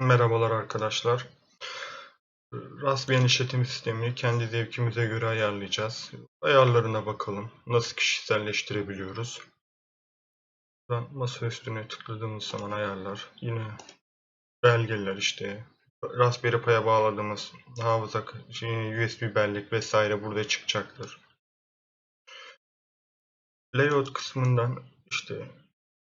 Merhabalar arkadaşlar. Raspbian işletim sistemini kendi zevkimize göre ayarlayacağız. Ayarlarına bakalım. Nasıl kişiselleştirebiliyoruz. Ben masa üstüne tıkladığımız zaman ayarlar. Yine belgeler işte. Raspberry Pi'ye bağladığımız hafıza, şey, USB bellek vesaire burada çıkacaktır. Layout kısmından işte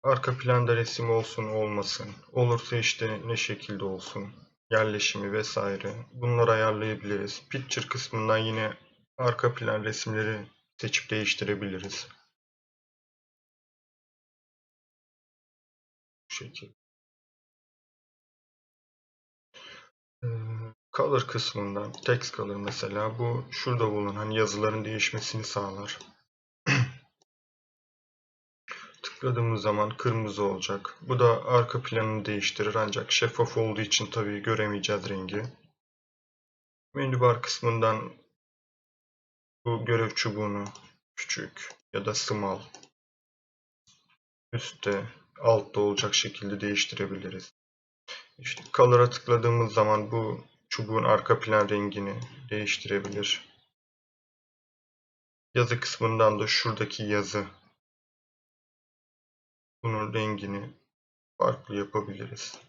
arka planda resim olsun olmasın. Olursa işte ne şekilde olsun. Yerleşimi vesaire. Bunları ayarlayabiliriz. Picture kısmından yine arka plan resimleri seçip değiştirebiliriz. Bu şekilde. Ee, color kısmından text color mesela bu şurada bulunan yazıların değişmesini sağlar. Tıkladığımız zaman kırmızı olacak. Bu da arka planını değiştirir ancak şeffaf olduğu için tabii göremeyeceğiz rengi. Menü bar kısmından bu görev çubuğunu küçük ya da small üstte altta olacak şekilde değiştirebiliriz. İşte color'a tıkladığımız zaman bu çubuğun arka plan rengini değiştirebilir. Yazı kısmından da şuradaki yazı bunun rengini farklı yapabiliriz.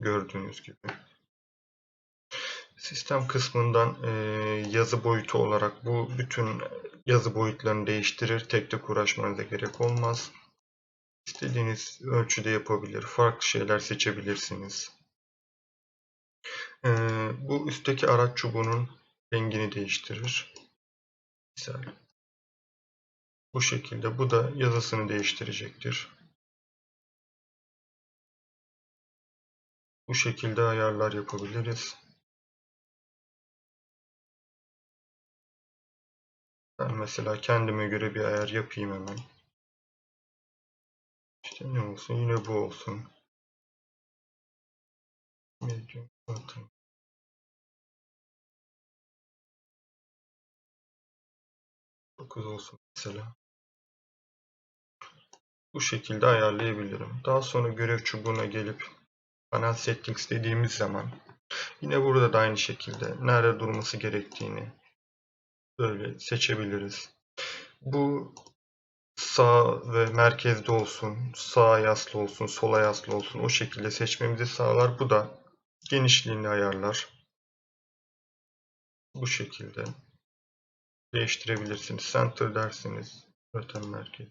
Gördüğünüz gibi. Sistem kısmından e, yazı boyutu olarak bu bütün yazı boyutlarını değiştirir. Tek tek uğraşmanıza gerek olmaz. İstediğiniz ölçüde yapabilir. Farklı şeyler seçebilirsiniz. E, bu üstteki araç çubuğunun rengini değiştirir. Misal bu şekilde. Bu da yazısını değiştirecektir. Bu şekilde ayarlar yapabiliriz. Ben mesela kendime göre bir ayar yapayım hemen. İşte ne olsun? Yine bu olsun. Medium button. Dokuz olsun mesela. Bu şekilde ayarlayabilirim. Daha sonra görev çubuğuna gelip Panel Settings dediğimiz zaman yine burada da aynı şekilde nerede durması gerektiğini böyle seçebiliriz. Bu sağ ve merkezde olsun, sağa yaslı olsun, sola yaslı olsun o şekilde seçmemizi sağlar. Bu da genişliğini ayarlar. Bu şekilde değiştirebilirsiniz. Center dersiniz. Zaten merkez.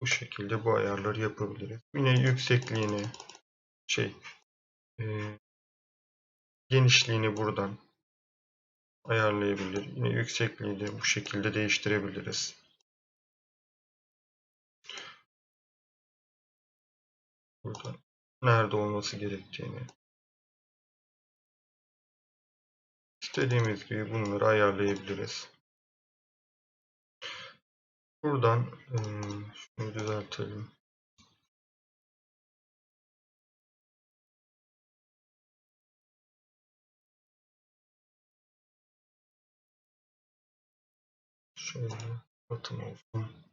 Bu şekilde bu ayarları yapabiliriz. Yine yüksekliğini şey e, genişliğini buradan ayarlayabilir. Yine yüksekliğini de bu şekilde değiştirebiliriz. Burada nerede olması gerektiğini istediğimiz gibi bunları ayarlayabiliriz. Buradan şunu düzeltelim. Şöyle batım olsun.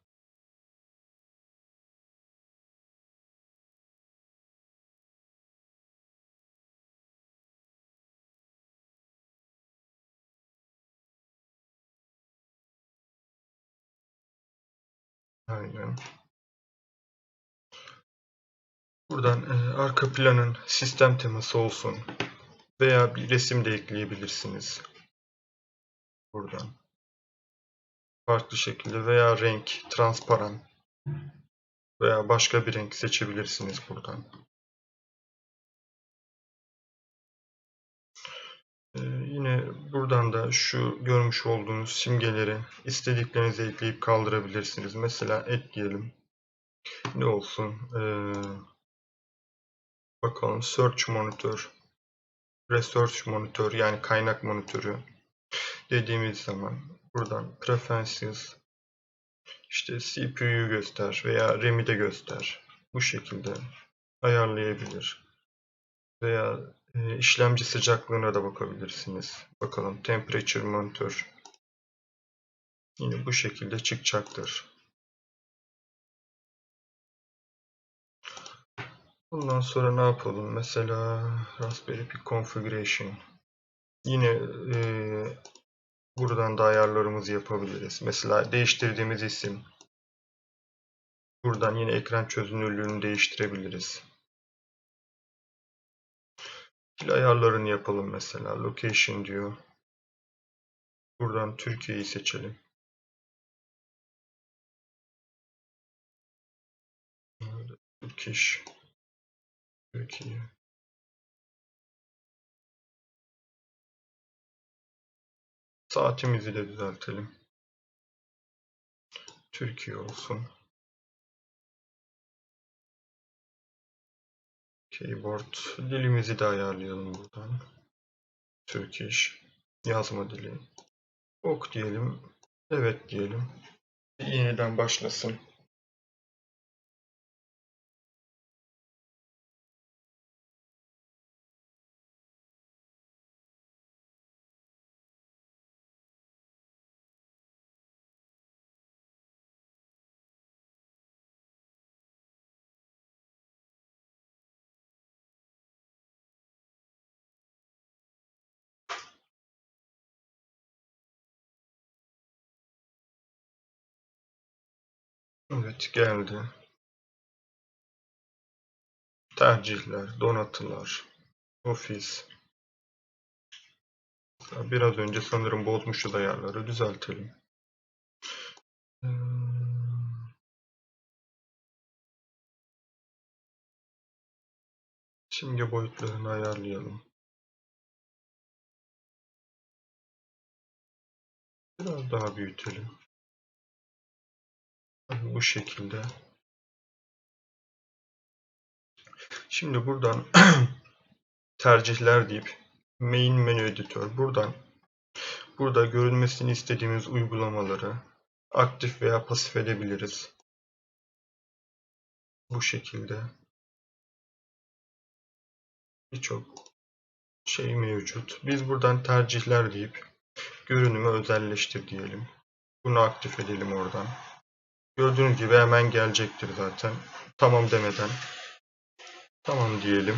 Aynen. Buradan e, arka planın sistem teması olsun veya bir resim de ekleyebilirsiniz. Buradan. Farklı şekilde veya renk, transparan veya başka bir renk seçebilirsiniz buradan. Yine buradan da şu görmüş olduğunuz simgeleri istediklerinize ekleyip kaldırabilirsiniz. Mesela ekleyelim. Ne olsun? Ee, bakalım Search Monitor, Research Monitor yani kaynak monitörü dediğimiz zaman buradan Preferences işte CPU'yu göster veya RAM'i de göster. Bu şekilde ayarlayabilir. Veya işlemci sıcaklığına da bakabilirsiniz. Bakalım temperature monitor. Yine bu şekilde çıkacaktır. Bundan sonra ne yapalım? Mesela Raspberry Pi Configuration. Yine eee, buradan da ayarlarımızı yapabiliriz. Mesela değiştirdiğimiz isim. Buradan yine ekran çözünürlüğünü değiştirebiliriz. Ayarlarını yapalım mesela. Location diyor. Buradan Türkiye'yi seçelim. Turkish. Türkiye. Saatimizi de düzeltelim. Türkiye olsun. Keyboard dilimizi de ayarlayalım buradan. Turkish yazma dili. Ok diyelim. Evet diyelim. Yeniden başlasın. Evet geldi. Tercihler, donatılar, ofis. Biraz önce sanırım bozmuşuz ayarları. Düzeltelim. Hmm. Simge boyutlarını ayarlayalım. Biraz daha büyütelim. Bu şekilde. Şimdi buradan tercihler deyip main menü editör buradan burada görünmesini istediğimiz uygulamaları aktif veya pasif edebiliriz. Bu şekilde. Birçok şey mevcut. Biz buradan tercihler deyip görünümü özelleştir diyelim. Bunu aktif edelim oradan. Gördüğünüz gibi hemen gelecektir zaten. Tamam demeden. Tamam diyelim.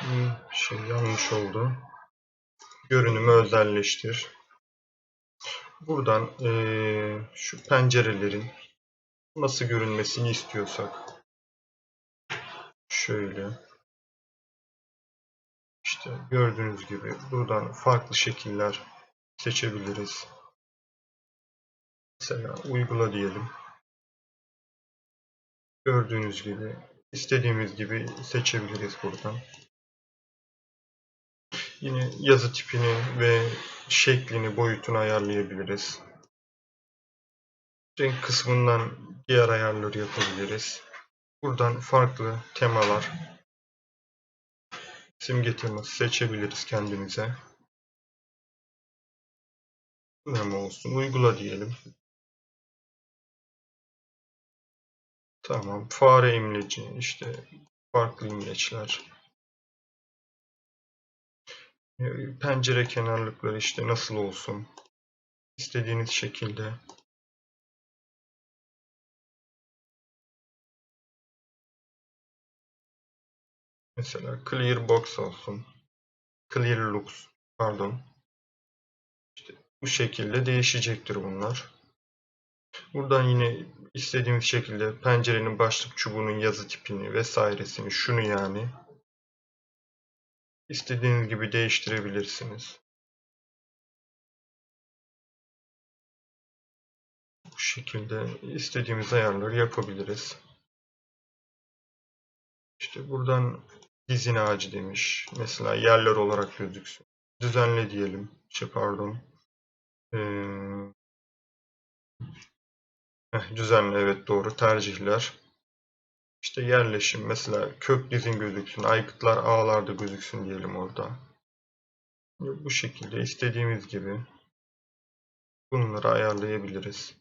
Hmm, Şey yanlış oldu. Görünümü özelleştir. Buradan eee, şu pencerelerin nasıl görünmesini istiyorsak şöyle işte gördüğünüz gibi buradan farklı şekiller seçebiliriz. Mesela uygula diyelim. Gördüğünüz gibi istediğimiz gibi seçebiliriz buradan. Yine yazı tipini ve şeklini, boyutunu ayarlayabiliriz. Renk kısmından diğer ayarları yapabiliriz. Buradan farklı temalar, simge teması seçebiliriz kendimize. Memo olsun. Uygula diyelim. Tamam. Fare imleci. işte farklı imleçler. Ee, Pencere kenarlıkları işte nasıl olsun. İstediğiniz şekilde. Mesela clear box olsun. Clear looks. Pardon. Bu şekilde değişecektir bunlar. Buradan yine istediğimiz şekilde pencerenin başlık çubuğunun yazı tipini vesairesini şunu yani istediğiniz gibi değiştirebilirsiniz. Bu şekilde istediğimiz ayarları yapabiliriz. İşte buradan dizin ağacı demiş. Mesela yerler olarak gözüksün. Düzenle diyelim. Şey pardon. Heh, düzenle evet doğru. Tercihler. İşte yerleşim. Mesela kök dizin gözüksün. Aykıtlar ağlarda gözüksün diyelim orada. Bu şekilde istediğimiz gibi bunları ayarlayabiliriz.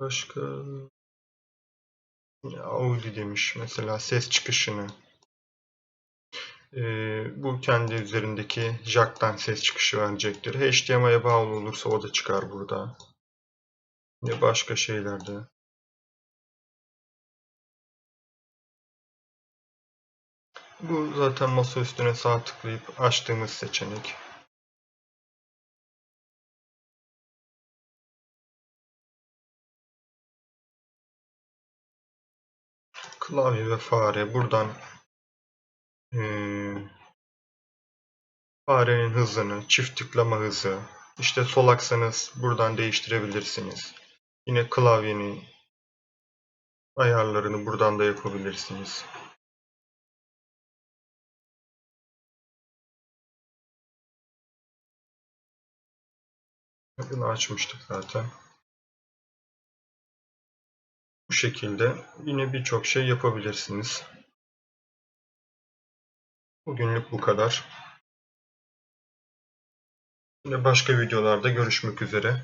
Başka Audi demiş mesela ses çıkışını Ee, bu kendi üzerindeki jack'tan ses çıkışı verecektir. HDMI'ye bağlı olursa o da çıkar burada. Yine başka şeylerde. Bu zaten masa üstüne sağ tıklayıp açtığımız seçenek. Klavye ve fare buradan farenin hızını, çift tıklama hızı, işte sol aksanız buradan değiştirebilirsiniz. Yine klavyenin ayarlarını buradan da yapabilirsiniz. Bunu açmıştık zaten. Bu şekilde yine birçok şey yapabilirsiniz. Bugünlük bu kadar. Yine başka videolarda görüşmek üzere.